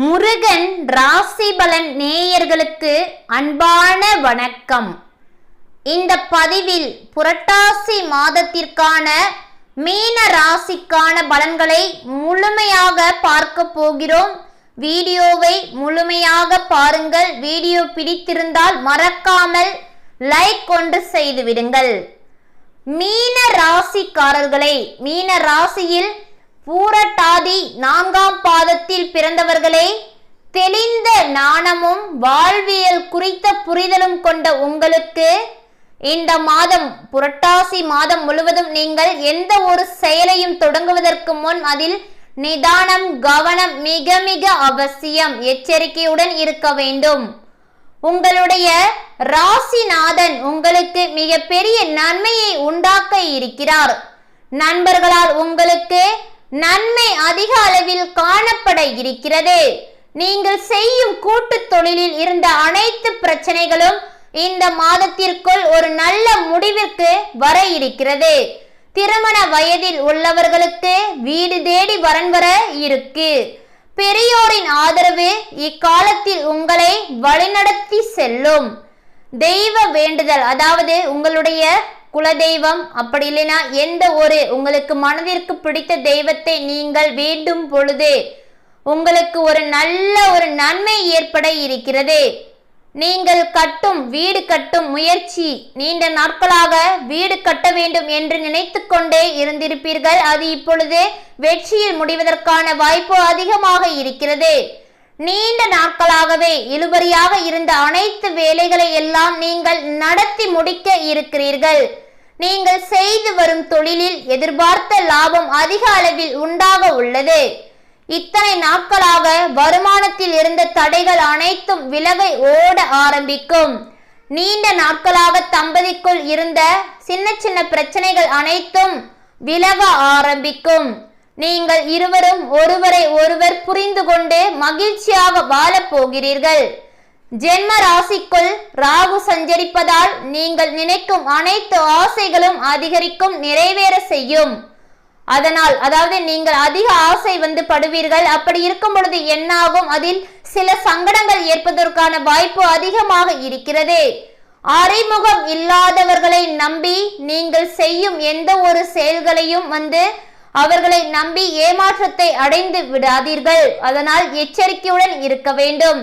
முருகன் ராசி பலன் நேயர்களுக்கு அன்பான வணக்கம். இந்த பதிவில் புரட்டாசி மாதத்திற்கான மீன ராசிக்கான பலன்களை முழுமையாக பார்க்க போகிறோம். வீடியோவை முழுமையாக பாருங்கள். வீடியோ பிடித்திருந்தால் மறக்காமல் லைக் ஒன்று செய்து விடுங்கள். மீன ராசிக்காரர்களை மீன ராசியில் பூரட்டாதி நான்காம் பாதத்தில் பிறந்தவர்களே தெளிந்த ஞானமும் வாழ்வியல் குறித்த புரிதலும் கொண்ட உங்களுக்கு இந்த மாதம் புரட்டாசி மாதம் முழுவதும் நீங்கள் எந்த ஒரு செயலையும் தொடங்குவதற்கு முன் அதில் நிதானம் கவனம் மிக மிக அவசியம் எச்சரிக்கையுடன் இருக்க வேண்டும். உங்களுடைய ராசிநாதன் உங்களுக்கு மிக பெரிய நன்மையை உண்டாக்க இருக்கிறார். நண்பர்களால் உங்களுக்கு நன்மை அதிக அளவில் காணப்பட இருக்கிறது. நீங்கள் செய்யும் கூட்டு தொழிலில் இருந்த அனைத்து பிரச்சனைகளும் இந்த மாதத்திற்குள் ஒரு நல்ல முடிவிற்கு வர இருக்கிறது. திருமண வயதில் உள்ளவர்களுக்கு வீடு தேடி வரன் வர இருக்கு. பெரியோரின் ஆதரவு இக்காலத்தில் உங்களை வழிநடத்தி செல்லும். தெய்வ வேண்டுதல் அதாவது உங்களுடைய குலதெய்வம் அப்படி இல்லைன்னா எந்த ஒரு உங்களுக்கு மனதிற்கு பிடித்த தெய்வத்தை நீங்கள் வேண்டும் பொழுது உங்களுக்கு ஒரு நல்ல ஒரு நன்மை ஏற்பட இருக்கிறது. நீங்கள் கட்டும் வீடு கட்டும் முயற்சி நீண்ட நாட்களாக வீடு கட்ட வேண்டும் என்று நினைத்து கொண்டே இருந்திருப்பீர்கள். அது இப்பொழுது வெற்றியில் முடிவதற்கான வாய்ப்பு அதிகமாக இருக்கிறது. நீண்ட நாட்களாகவே இழுபறியாக இருந்த அனைத்து வேலைகளை எல்லாம் நீங்கள் நடத்தி முடிக்க இருக்கிறீர்கள். நீங்கள் செய்து வரும் தொழிலில் எதிர்பார்த்த லாபம் அதிக அளவில் உண்டாக உள்ளது. இத்தனை நாட்களாக வருமானத்தில் இருந்த தடைகள் அனைத்தும் விலகை ஓட ஆரம்பிக்கும். நீண்ட நாட்களாக தம்பதிக்குள் இருந்த சின்ன சின்ன பிரச்சனைகள் அனைத்தும் விலக ஆரம்பிக்கும். நீங்கள் இருவரும் ஒருவரை ஒருவர் புரிந்து கொண்டு மகிழ்ச்சியாக வாழப் போகிறீர்கள். ஜென்ம ராசிக்குள் ராகு சஞ்சரிப்பதால் நீங்கள் நினைக்கும் அனைத்து ஆசைகளும் அதிகரிக்கும் நிறைவேற செய்யும். அதனால் அதாவது நீங்கள் அதிக ஆசை வந்து படுவீர்கள். அப்படி இருக்கும் பொழுது என்னாகும்? அதில் சில சங்கடங்கள் ஏற்பதற்கான வாய்ப்பு அதிகமாக இருக்கிறது. அறிமுகம் இல்லாதவர்களை நம்பி நீங்கள் செய்யும் எந்த ஒரு செயல்களையும் வந்து அவர்களை நம்பி ஏமாற்றத்தை அடைந்து விடாதீர்கள். அதனால் எச்சரிக்கையுடன் இருக்க வேண்டும்.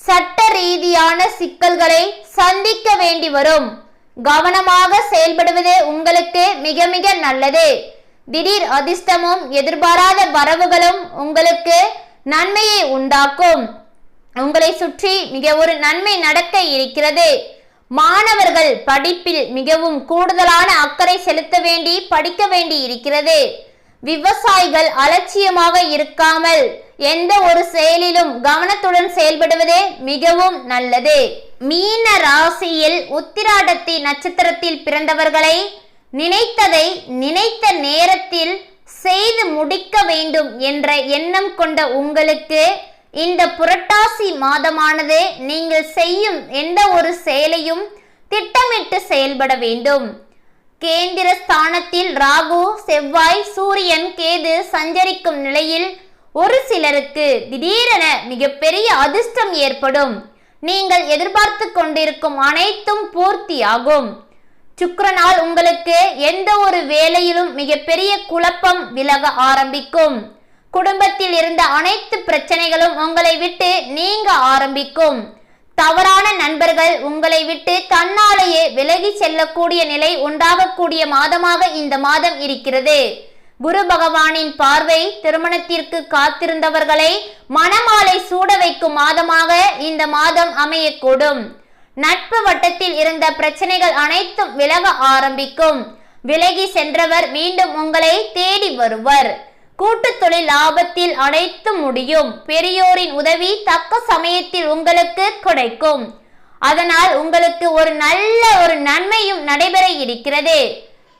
சட்ட ரீதியான சிக்கல்களை சந்திக்க வேண்டி வரும். கவனமாக செயல்படுவது உங்களுக்கு மிக மிக நல்லது. திடீர் அதிர்ஷ்டமும் எதிர்பாராத வரவுகளும் உங்களுக்கு நன்மையை உண்டாக்கும். உங்களை சுற்றி மிக ஒரு நன்மை நடக்க இருக்கிறது. மாணவர்கள் படிப்பில் மிகவும் கூடுதலான அக்கறை செலுத்த வேண்டி படிக்க வேண்டி இருக்கிறது. விவசாயிகள் அலட்சியமாக இருக்காமல் எந்த ஒரு செயலிலும் கவனத்துடன் செயல்படுவதே மிகவும் நல்லது. மீன ராசியில் உத்திராடத்தி நட்சத்திரத்தில் பிறந்தவர்களை நினைத்ததை நினைத்த நேரத்தில் செய்து முடிக்க வேண்டும் என்ற எண்ணம் கொண்ட உங்களுக்கு இந்த புரட்டாசி மாதமானது நீங்கள் செய்யும் எந்த ஒரு செயலையும் திட்டமிட்டு செயல்பட வேண்டும். கேந்திர ஸ்தானத்தில் ராகு செவ்வாய் சூரியன் கேது சஞ்சரிக்கும் நிலையில் ஒரு சிலருக்கு திடீரென மிகப்பெரிய அதிர்ஷ்டம் ஏற்படும். நீங்கள் எதிர்பார்த்து கொண்டிருக்கும் அனைத்தும் பூர்த்தியாகும். சுக்கரனால் உங்களுக்கு எந்த ஒரு வேலையிலும் மிகப்பெரிய குழப்பம் விலக ஆரம்பிக்கும். குடும்பத்தில் இருந்த அனைத்து பிரச்சனைகளும் உங்களை விட்டு நீங்க ஆரம்பிக்கும். தவறான நண்பர்கள் உங்களை விட்டு தன்னாலேயே விலகி செல்லக்கூடிய நிலை உண்டாகக்கூடிய மாதமாக இந்த மாதம் இருக்கிறது. குரு பகவானின் பார்வை திருமணத்திற்கு காத்திருந்தவர்களை மணமாலை சூட வைக்கும் மாதமாக இந்த மாதம் அமையக்கூடும். நட்பு வட்டத்தில் இருந்த பிரச்சனைகள் அனைத்தும் விலக ஆரம்பிக்கும். விலகி சென்றவர் மீண்டும் உங்களை தேடி வருவர். கூட்டு தொழில் லாபத்தில் அனைத்து முடியும். பெரியோரின் உதவி தக்க சமயத்தில் உங்களுக்கு கிடைக்கும். அதனால் உங்களுக்கு ஒரு நல்ல ஒரு நன்மையும் நடைபெற இருக்கிறது.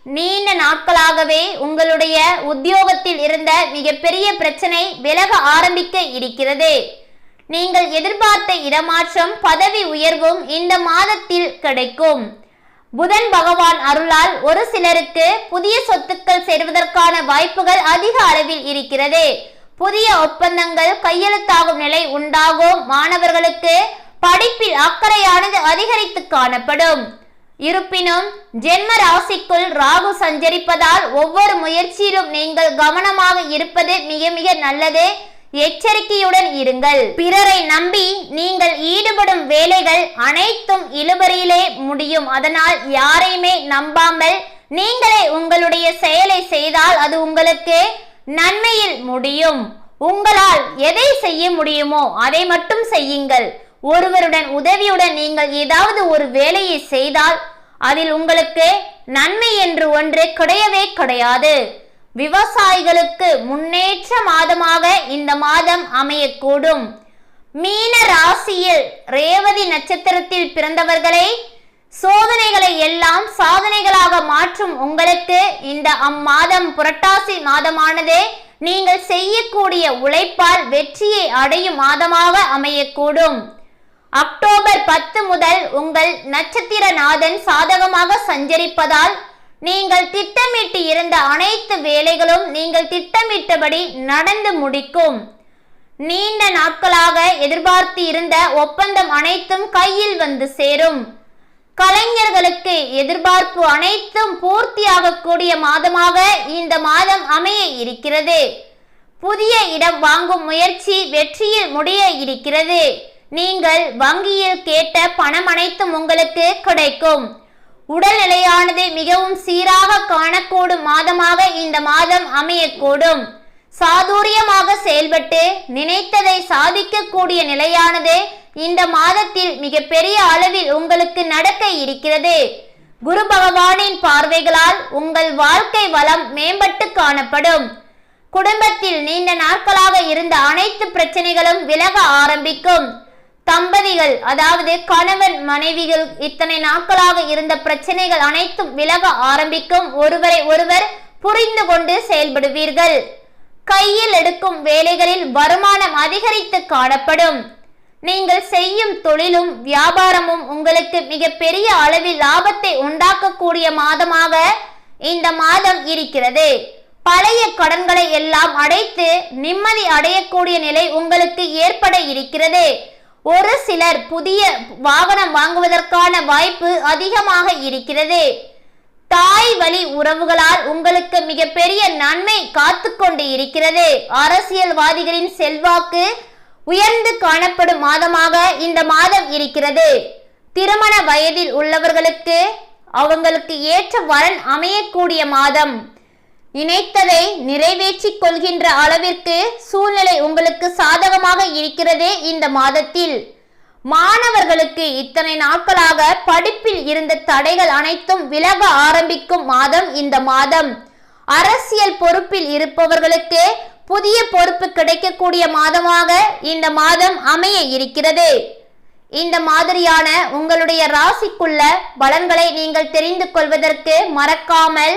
நீண்ட நாட்களாகவே உங்களுடைய உத்தியோகத்தில் இருந்த மிகப்பெரிய பிரச்சனை விலக ஆரம்பிக்க இருக்கிறது. நீங்கள் எதிர்பார்த்த இடமாற்றம் பதவி உயர்வும் இந்த மாதத்தில் கிடைக்கும். புதன் பகவான் அருளால் ஒரு சிலருக்கு புதிய சொத்துக்கள் சேர்வதற்கான வாய்ப்புகள் அதிக அளவில் இருக்கிறது. புதிய ஒப்பந்தங்கள் கையெழுத்தாகும் நிலை உண்டாகும். மாணவர்களுக்கு படிப்பில் அக்கறையானது அதிகரித்து காணப்படும். இருப்பினும் ஜென்ம ராசிக்குள் ராகு சஞ்சரிப்பதால் ஒவ்வொரு முயற்சியிலும் நீங்கள் கவனமாக இருப்பது மிக மிக நல்லது. எச்சரிக்கையுடன் இருங்கள். பிறரை நம்பி நீங்கள் ஈடுபடும் வேலைகள் அனைத்தும் இழுபறியிலே முடியும். அதனால் யாரையுமே நம்பாமல் நீங்களே உங்களுடைய செயலை செய்தால் அது உங்களுக்கு நன்மையில் முடியும். உங்களால் எதை செய்ய முடியுமோ அதை மட்டும் செய்யுங்கள். ஒருவருடன் உதவியுடன் நீங்கள் ஏதாவது ஒரு வேலையை செய்தால் அதில் உங்களுக்கு நன்மை என்று ஒன்று கிடையவே கிடையாது. விவசாயிகளுக்கு முன்னேற்ற மாதமாக இந்த மாதம் அமையக்கூடும். மீன ராசியில் ரேவதி நட்சத்திரத்தில் பிறந்தவர்களை சோதனைகளை எல்லாம் சாதனைகளாக மாற்றும் உங்களுக்கு இந்த அம்மாதம் புரட்டாசி மாதமானது நீங்கள் செய்யக்கூடிய உழைப்பால் வெற்றியை அடையும் மாதமாக அமையக்கூடும். அக்டோபர் பத்து முதல் உங்கள் நட்சத்திரநாதன் சாதகமாக சஞ்சரிப்பதால் நீங்கள் திட்டமிட்டு இருந்த அனைத்து வேலைகளும் நீங்கள் திட்டமிட்டபடி நடந்து முடிக்கும். நீண்ட நாட்களாக எதிர்பார்த்து இருந்த ஒப்பந்தம் அனைத்தும் கையில் வந்து சேரும். கலைஞர்களுக்கு எதிர்பார்ப்பு அனைத்தும் பூர்த்தியாகக்கூடிய மாதமாக இந்த மாதம் அமைய இருக்கிறது. புதிய இடம் வாங்கும் முயற்சி வெற்றியில் முடிய இருக்கிறது. நீங்கள் வங்கியில் கேட்ட பணம் அனைத்தும் உங்களுக்கு கிடைக்கும். உடல்நிலையானது மிகவும் சீராக காணக்கூடும் மாதமாக இந்த மாதம் அமையக்கூடும். சாதுரியமாக செயல்பட்டு நினைத்ததை சாதிக்கக்கூடிய நிலையானது இந்த மாதத்தில் மிகப்பெரிய அளவில் உங்களுக்கு நடக்க இருக்கிறது. குரு பகவானின் பார்வைகளால் உங்கள் வாழ்க்கை வளம் மேம்பட்டு காணப்படும். குடும்பத்தில் நீண்ட நாட்களாக இருந்த அனைத்து பிரச்சனைகளும் விலக ஆரம்பிக்கும். தம்பதிகள் அதாவது கணவன் மனைவிகள் இத்தனை நாட்களாக இருந்த பிரச்சனைகள் அனைத்தும் விலக ஆரம்பிக்கும் ஒருவரை ஒருவர் புரிந்து கொண்டு செயல்படுவீர்கள். கையில் எடுக்கும் வேலைகளில் வருமானம் அதிகரித்து காணப்படும். நீங்கள் செய்யும் தொழிலும் வியாபாரமும் உங்களுக்கு மிக பெரிய அளவில் லாபத்தை உண்டாக்கக்கூடிய மாதமாக இந்த மாதம் இருக்கிறது. பழைய கடன்களை எல்லாம் அடைத்து நிம்மதி அடையக்கூடிய நிலை உங்களுக்கு ஏற்பட இருக்கிறது. ஒரு சிலர் புதிய வாகனம் வாங்குவதற்கான வாய்ப்பு அதிகமாக இருக்கிறது. தாய் வழி உறவுகளால் உங்களுக்கு மிகப்பெரிய நன்மை காத்து கொண்டு இருக்கிறது. அரசியல்வாதிகளின் செல்வாக்கு உயர்ந்து காணப்படும் மாதமாக இந்த மாதம் இருக்கிறது. திருமண வயதில் உள்ளவர்களுக்கு அவங்களுக்கு ஏற்ற வரன் அமையக்கூடிய மாதம். இணைத்ததை நிறைவேற்றிக் கொள்கின்ற அளவிற்கு சூழ்நிலை உங்களுக்கு சாதகமாக இருக்கிறதே இந்த மாதத்தில். மாணவர்களுக்கு இத்தனை நாட்களாக படிப்பில் இருந்த தடைகள் அனைத்தும் விலக ஆரம்பிக்கும் மாதம் இந்த மாதம். அரசியல் பொறுப்பில் இருப்பவர்களுக்கு புதிய பொறுப்பு கிடைக்கக்கூடிய மாதமாக இந்த மாதம் அமைய இருக்கிறது. இந்த மாதிரியான உங்களுடைய ராசிக்குள்ள பலன்களை நீங்கள் தெரிந்து கொள்வதற்கு மறக்காமல்